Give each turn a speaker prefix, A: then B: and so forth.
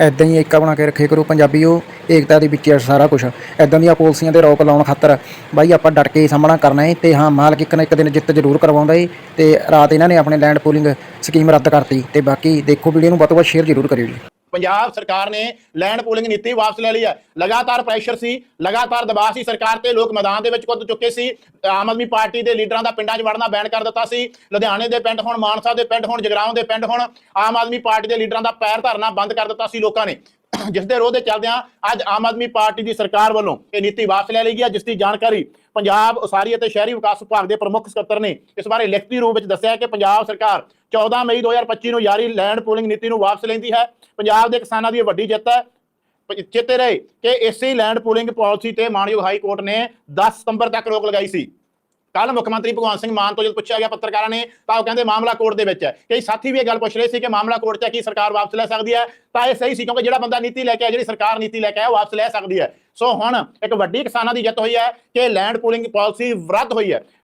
A: ਐਦਾਂ ਹੀ ਏਕਾ ਬਣਾ ਕੇ ਰੱਖੇ ਕਰੋ ਪੰਜਾਬੀਓ, ਏਕਤਾ ਦੇ ਵਿੱਚ ਸਾਰਾ ਕੁਝ ਐਦਾਂ ਦੀਆਂ ਪਾਲਿਸੀਆਂ ਤੇ ਰੋਕ ਲਾਉਣ ਖਾਤਰ ਬਾਈ ਆਪਾਂ ਡਟ ਕੇ ਸਾਹਮਣਾ ਕਰਨਾ ਹੈ ਤੇ ਹਾਂ, ਮਾਲਕ ਇੱਕ ਨਾ ਇੱਕ ਦਿਨ ਜਿੱਤ ਜ਼ਰੂਰ ਕਰਵਾਉਂਦਾ ਏ ਤੇ ਰਾਤ ਇਹਨਾਂ ਨੇ ਆਪਣੇ ਲੈਂਡ ਪੂਲਿੰਗ ਸਕੀਮ ਰੱਦ ਕਰਤੀ ਤੇ ਬਾਕੀ ਦੇਖੋ ਵੀਡੀਓ ਨੂੰ ਵੱਧ ਤੋਂ ਵੱਧ ਸ਼ੇਅਰ ਜ਼ਰੂਰ ਕਰਿਓ ਜੀ।
B: ਪੰਜਾਬ ਸਰਕਾਰ ਨੇ ਲੈਂਡ ਪੂਲਿੰਗ ਨੀਤੀ ਵਾਪਸ ਲੈ ਲਈ ਹੈ। ਲਗਾਤਾਰ ਪ੍ਰੈਸ਼ਰ ਸੀ, ਲਗਾਤਾਰ ਦਬਾਅ ਸੀ ਸਰਕਾਰ ਤੇ, ਲੋਕ ਮੈਦਾਨ ਦੇ ਵਿੱਚ ਕੁੱਦ ਚੁੱਕੇ ਸੀ। ਆਮ ਆਦਮੀ ਪਾਰਟੀ ਦੇ ਲੀਡਰਾਂ ਦਾ ਪਿੰਡਾਂ 'ਚ ਵੜਨਾ ਬੈਨ ਕਰ ਦਿੱਤਾ ਸੀ। ਲੁਧਿਆਣੇ ਦੇ ਪਿੰਡ ਹੁਣ, ਮਾਨਸਾ ਦੇ ਪਿੰਡ ਹੁਣ, ਜਗਰਾਉਂ ਦੇ ਪਿੰਡ ਹੁਣ, ਆਮ ਆਦਮੀ ਪਾਰਟੀ ਦੇ ਲੀਡਰਾਂ ਦਾ ਪੈਰ ਧਰਨਾ ਬੰਦ ਕਰ ਦਿੱਤਾ ਸੀ ਲੋਕਾਂ ਨੇ। ਜਿਸ ਦੇ ਰੋਹ ਦੇ ਚੱਲਦਿਆਂ ਅੱਜ ਆਮ ਆਦਮੀ ਪਾਰਟੀ ਦੀ ਸਰਕਾਰ ਵੱਲੋਂ ਇਹ ਨੀਤੀ ਵਾਪਸ ਲੈ ਲਈ ਗਈ ਹੈ, ਜਿਸ ਦੀ ਜਾਣਕਾਰੀ ਪੰਜਾਬ, ਉਸਾਰੀ ਅਤੇ ਸ਼ਹਿਰੀ ਵਿਕਾਸ ਵਿਭਾਗ ਦੇ ਪ੍ਰਮੁੱਖ ਸਕੱਤਰ ਨੇ ਇਸ ਬਾਰੇ ਲਿਖਤੀ ਰੂਪ ਵਿੱਚ ਦੱਸਿਆ ਕਿ ਪੰਜਾਬ ਸਰਕਾਰ 14 ਮਈ 2025 ਨੂੰ ਜਾਰੀ ਲੈਂਡ ਪੂਲਿੰਗ ਨੀਤੀ ਨੂੰ ਵਾਪਸ ਲੈਂਦੀ ਹੈ। ਪੰਜਾਬ ਦੇ ਕਿਸਾਨਾਂ ਦੀ ਇਹ ਵੱਡੀ ਜਿੱਤ ਹੈ। ਪ- ਚੇਤੇ ਰਹੇ ਕਿ ਇਸੇ ਲੈਂਡ ਪੂਲਿੰਗ ਪਾਲਿਸੀ ਤੇ ਮਾਨਯੋਗ ਹਾਈ ਕੋਰਟ ਨੇ 10 ਸਤੰਬਰ ਤੱਕ ਰੋਕ ਲਗਾਈ ਸੀ। ਕੱਲ ਮੁੱਖ ਮੰਤਰੀ ਭਗਵੰਤ ਸਿੰਘ ਮਾਨ ਤੋਂ ਜਦ ਪੁੱਛਿਆ ਗਿਆ ਪੱਤਰਕਾਰਾਂ ਨੇ, ਤਾਂ ਉਹ ਕਹਿੰਦੇ ਮਾਮਲਾ ਕੋਰਟ ਦੇ ਵਿੱਚ ਹੈ। ਕਈ ਸਾਥੀ ਵੀ ਇਹ ਗੱਲ ਪੁੱਛ ਰਹੇ ਸੀ ਕਿ ਮਾਮਲਾ ਕੋਰਟ 'ਚ ਹੈ, ਕੀ ਸਰਕਾਰ ਵਾਪਸ ਲੈ ਸਕਦੀ ਹੈ? ਤਾਂ ਇਹ ਸਹੀ ਸੀ, ਕਿਉਂਕਿ ਜਿਹੜਾ ਬੰਦਾ ਨੀਤੀ ਲੈ ਕੇ ਆਇਆ ਜਿਹੜੀ ਸਰਕਾਰ ਨੀਤੀ ਲੈ ਕੇ ਆਇਆ ਉਹ ਵਾਪਸ ਲੈ ਸਕਦੀ ਹੈ। ਸੋ ਹੁਣ ਇੱਕ ਵੱਡੀ ਕਿਸਾਨਾਂ ਦੀ ਜਿੱਤ ਹੋਈ ਹੈ ਕਿ ਲੈਂਡ ਪੂਲਿੰਗ ਪਾਲਿਸੀ ਰੱਦ ਹੋਈ ਹੈ।